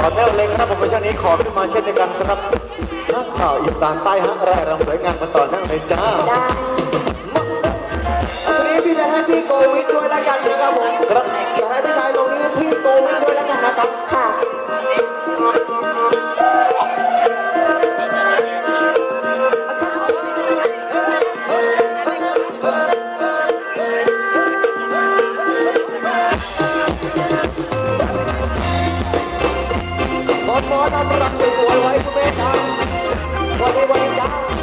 ต่อเนื่องเลยครับผมช่วงนี้ขอขึ้นมาเช่นเดียวกันครับนักข่าวอีสานใต้ฮะรายรำสวยงามมาต่อเนื่องเลยจ้าได้อันนี้พี่จะให้พี่โกวิทด้วยแล้วกันนะครับผมครับอยากให้พี่ชายตรงนี้พี่โกวิทด้วยแล้วกันนะครับค่ะ ขอขอนำรับสวยๆไว้คุณแม่ครับวันนี้วันนี้จ้า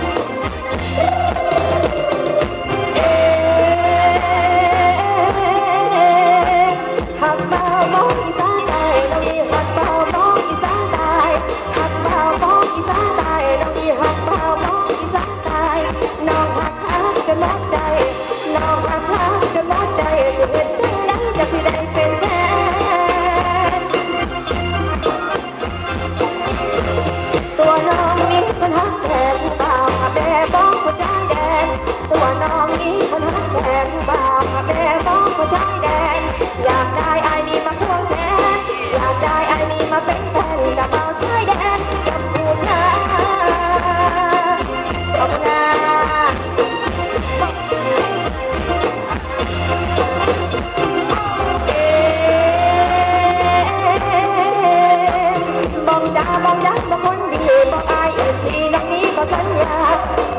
ก็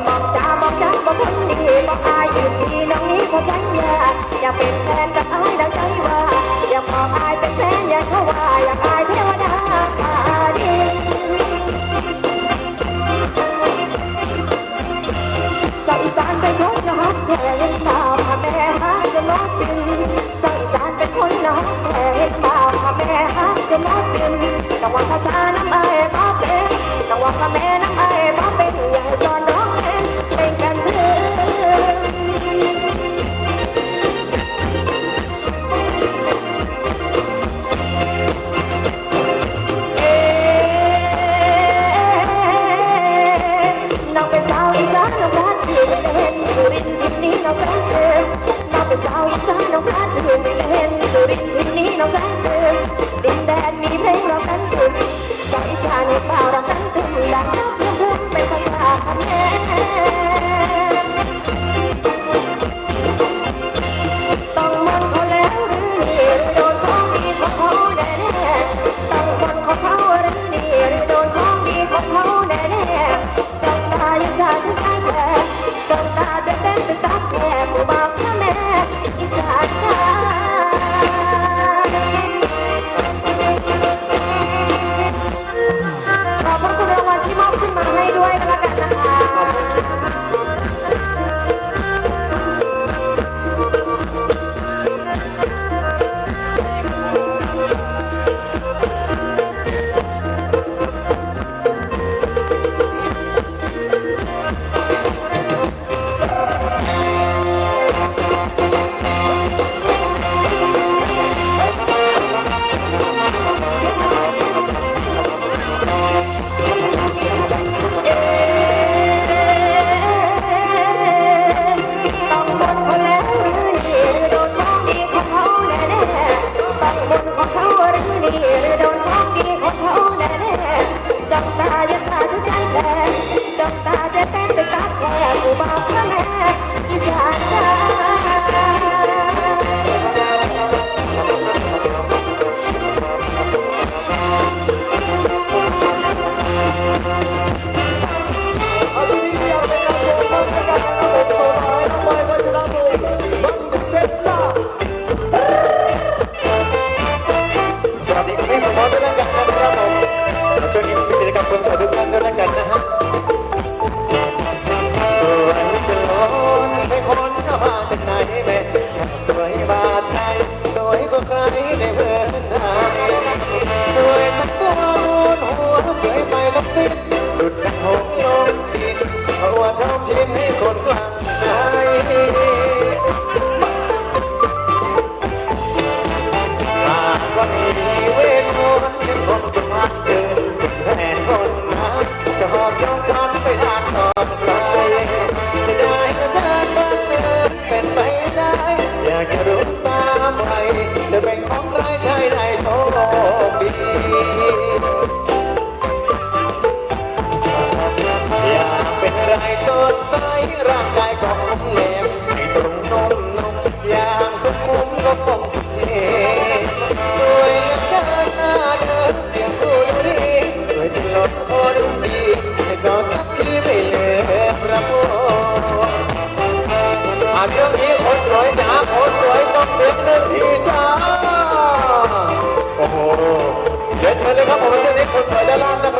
สัญญามองจ้าบอกคนดีบอกอายอีกทีน้องนี้ก็สัญญาอยากเป็นแฟนกับอายดังใจว่า อยากขออายเป็นแฟนอยากเข้าว่าอยากอายเทวดาฟ้าดินสาวอีสานเป็นคนนะฮักแท้เห็นบ่าวพาแม่ฮักจะมาสิ้นสาวอีสานเป็นคนนะฮักแท้เห็นบ่าวพาแม่ฮักจะมาสิ้นแต่ว่าภาษา น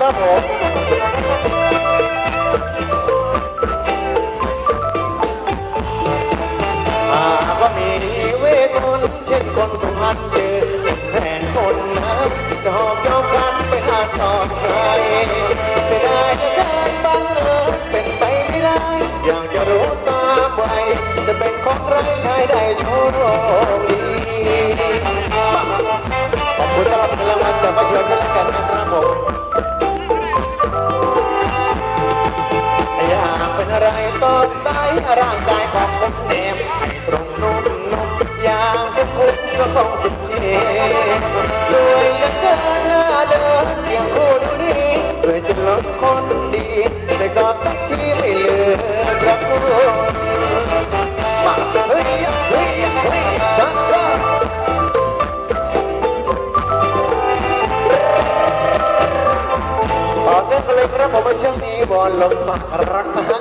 ครับผมอาก็มีเวทมนต์เช่นคนสุพรรณเจอแผนคนนั้นจะหอบยกกันไปหาต่อใครไม่ได้จะเดินบังเอิญเป็นไปไม่ได้ อยากจะรู้ทราบไว้จะเป็นของไรใช้ได้โชคดีขอบคุณตลอดเวลาจะมาเยือนกันแล้วกัน ก็คงสุดที่ด้วยยังเดินเดินเพียงคนนี้ด้วยจะลดคนดี แต่ก็สักทีไม่เลือรักคนมาเฮ้ยเฮ้ยเฮ้ยจ้าจ้าออกเรื่กันเลยครับผมว่เช่วงนี้บอลลงมารักนะ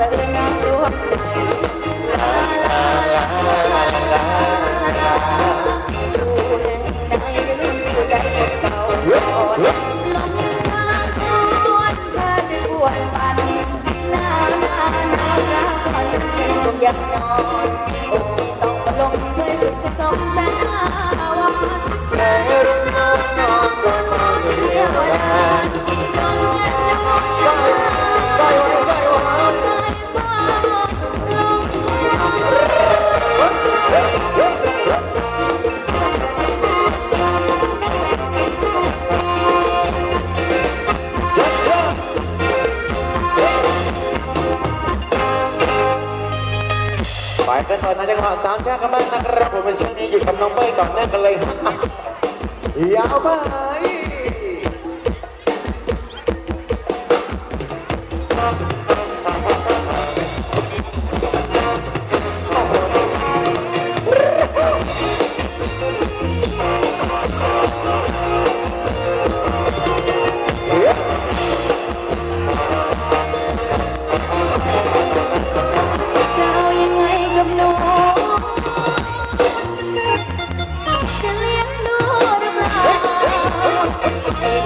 సదరంగా ขอทางจังหวสามแช่กันบ้างนะครับผมในช่นนี้หยู่กัน้องเบ้ยก่อนแน่กันเลยยาวมาก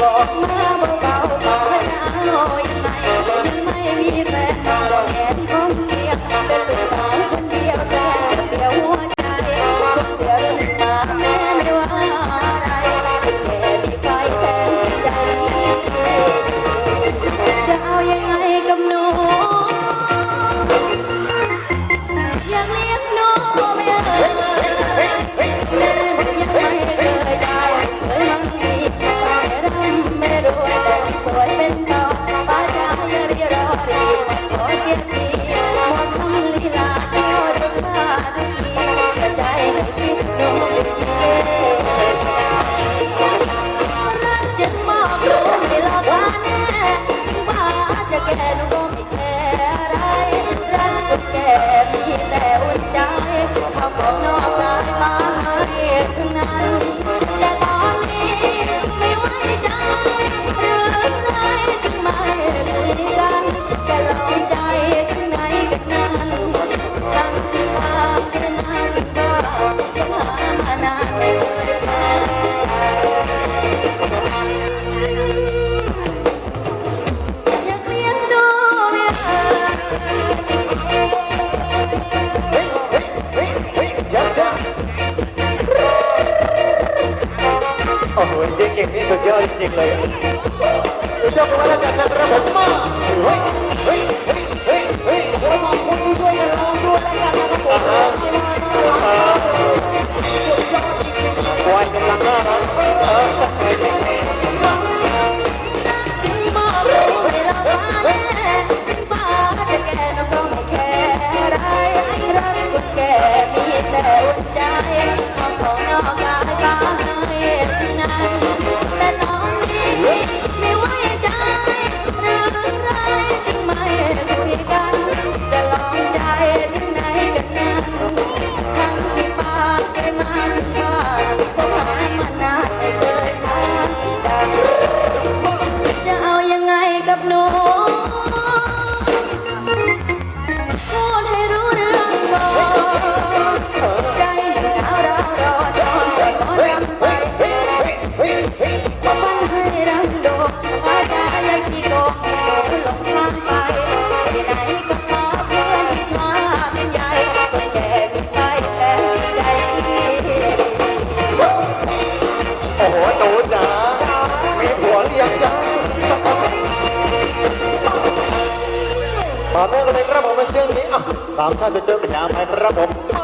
Oh, Teşekkürler. ามท่านจะเจอกันยามไหมครับผม